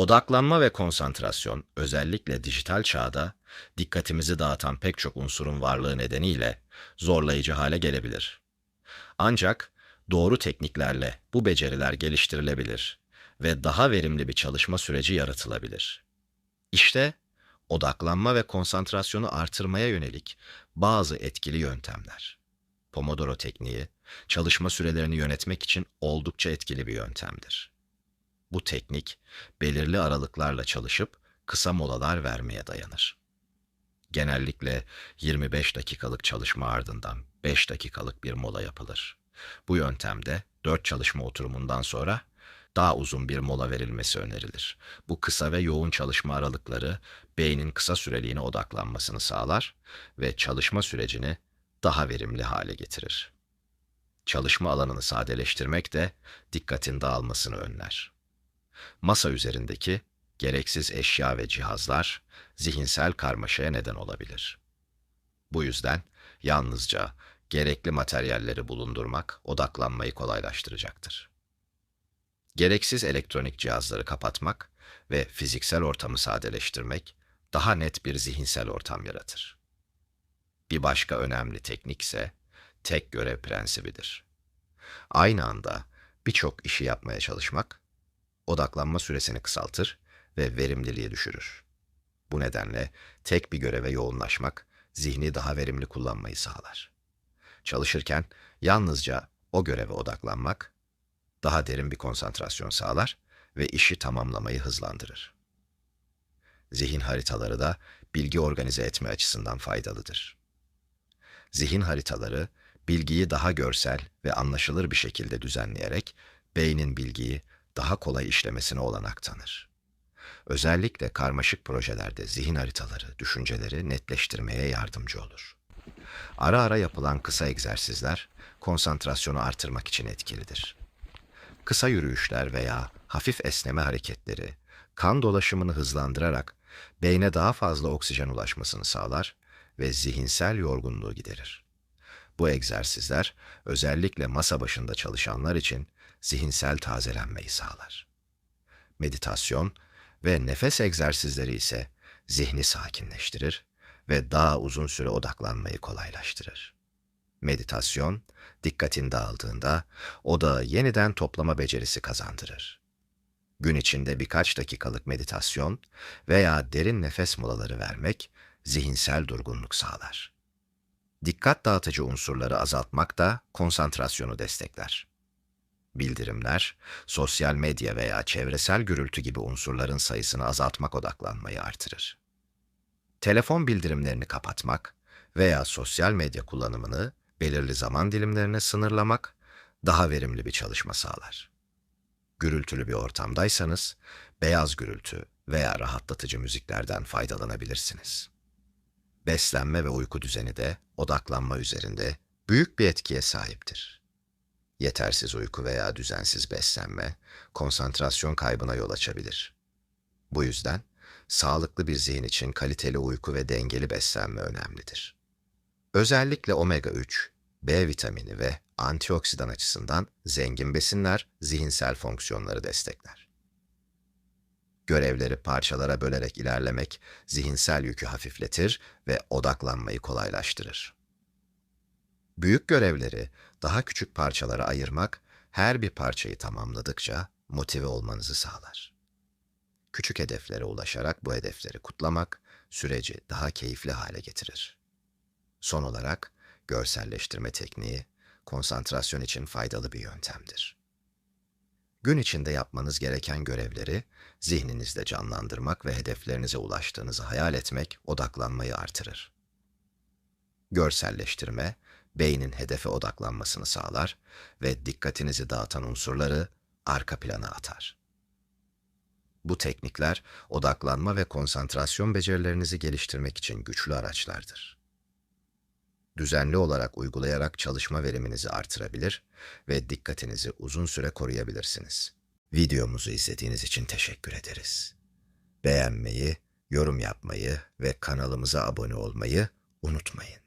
Odaklanma ve konsantrasyon özellikle dijital çağda dikkatimizi dağıtan pek çok unsurun varlığı nedeniyle zorlayıcı hale gelebilir. Ancak doğru tekniklerle bu beceriler geliştirilebilir ve daha verimli bir çalışma süreci yaratılabilir. İşte odaklanma ve konsantrasyonu artırmaya yönelik bazı etkili yöntemler. Pomodoro tekniği, çalışma sürelerini yönetmek için oldukça etkili bir yöntemdir. Bu teknik, belirli aralıklarla çalışıp kısa molalar vermeye dayanır. Genellikle 25 dakikalık çalışma ardından 5 dakikalık bir mola yapılır. Bu yöntemde 4 çalışma oturumundan sonra daha uzun bir mola verilmesi önerilir. Bu kısa ve yoğun çalışma aralıkları beynin kısa süreliğine odaklanmasını sağlar ve çalışma sürecini daha verimli hale getirir. Çalışma alanını sadeleştirmek de dikkatin dağılmasını önler. Masa üzerindeki gereksiz eşya ve cihazlar zihinsel karmaşaya neden olabilir. Bu yüzden yalnızca gerekli materyalleri bulundurmak odaklanmayı kolaylaştıracaktır. Gereksiz elektronik cihazları kapatmak ve fiziksel ortamı sadeleştirmek daha net bir zihinsel ortam yaratır. Bir başka önemli teknik ise tek görev prensibidir. Aynı anda birçok işi yapmaya çalışmak odaklanma süresini kısaltır ve verimliliği düşürür. Bu nedenle tek bir göreve yoğunlaşmak zihni daha verimli kullanmayı sağlar. Çalışırken yalnızca o göreve odaklanmak daha derin bir konsantrasyon sağlar ve işi tamamlamayı hızlandırır. Zihin haritaları da bilgi organize etme açısından faydalıdır. Zihin haritaları bilgiyi daha görsel ve anlaşılır bir şekilde düzenleyerek beynin bilgiyi daha kolay işlemesine olanak tanır. Özellikle karmaşık projelerde zihin haritaları düşünceleri netleştirmeye yardımcı olur. Ara ara yapılan kısa egzersizler konsantrasyonu artırmak için etkilidir. Kısa yürüyüşler veya hafif esneme hareketleri kan dolaşımını hızlandırarak beyne daha fazla oksijen ulaşmasını sağlar ve zihinsel yorgunluğu giderir. Bu egzersizler özellikle masa başında çalışanlar için zihinsel tazelenmeyi sağlar. Meditasyon ve nefes egzersizleri ise zihni sakinleştirir ve daha uzun süre odaklanmayı kolaylaştırır. Meditasyon, dikkatin dağıldığında odağı yeniden toplama becerisi kazandırır. Gün içinde birkaç dakikalık meditasyon veya derin nefes molaları vermek zihinsel durgunluk sağlar. Dikkat dağıtıcı unsurları azaltmak da konsantrasyonu destekler. Bildirimler, sosyal medya veya çevresel gürültü gibi unsurların sayısını azaltmak odaklanmayı artırır. Telefon bildirimlerini kapatmak veya sosyal medya kullanımını belirli zaman dilimlerine sınırlamak daha verimli bir çalışma sağlar. Gürültülü bir ortamdaysanız beyaz gürültü veya rahatlatıcı müziklerden faydalanabilirsiniz. Beslenme ve uyku düzeni de odaklanma üzerinde büyük bir etkiye sahiptir. Yetersiz uyku veya düzensiz beslenme konsantrasyon kaybına yol açabilir. Bu yüzden sağlıklı bir zihin için kaliteli uyku ve dengeli beslenme önemlidir. Özellikle omega 3, B vitamini ve antioksidan açısından zengin besinler zihinsel fonksiyonları destekler. Görevleri parçalara bölerek ilerlemek zihinsel yükü hafifletir ve odaklanmayı kolaylaştırır. Büyük görevleri daha küçük parçalara ayırmak her bir parçayı tamamladıkça motive olmanızı sağlar. Küçük hedeflere ulaşarak bu hedefleri kutlamak süreci daha keyifli hale getirir. Son olarak görselleştirme tekniği konsantrasyon için faydalı bir yöntemdir. Gün içinde yapmanız gereken görevleri zihninizde canlandırmak ve hedeflerinize ulaştığınızı hayal etmek odaklanmayı artırır. Görselleştirme, beynin hedefe odaklanmasını sağlar ve dikkatinizi dağıtan unsurları arka plana atar. Bu teknikler odaklanma ve konsantrasyon becerilerinizi geliştirmek için güçlü araçlardır. Düzenli olarak uygulayarak çalışma veriminizi artırabilir ve dikkatinizi uzun süre koruyabilirsiniz. Videomuzu izlediğiniz için teşekkür ederiz. Beğenmeyi, yorum yapmayı ve kanalımıza abone olmayı unutmayın.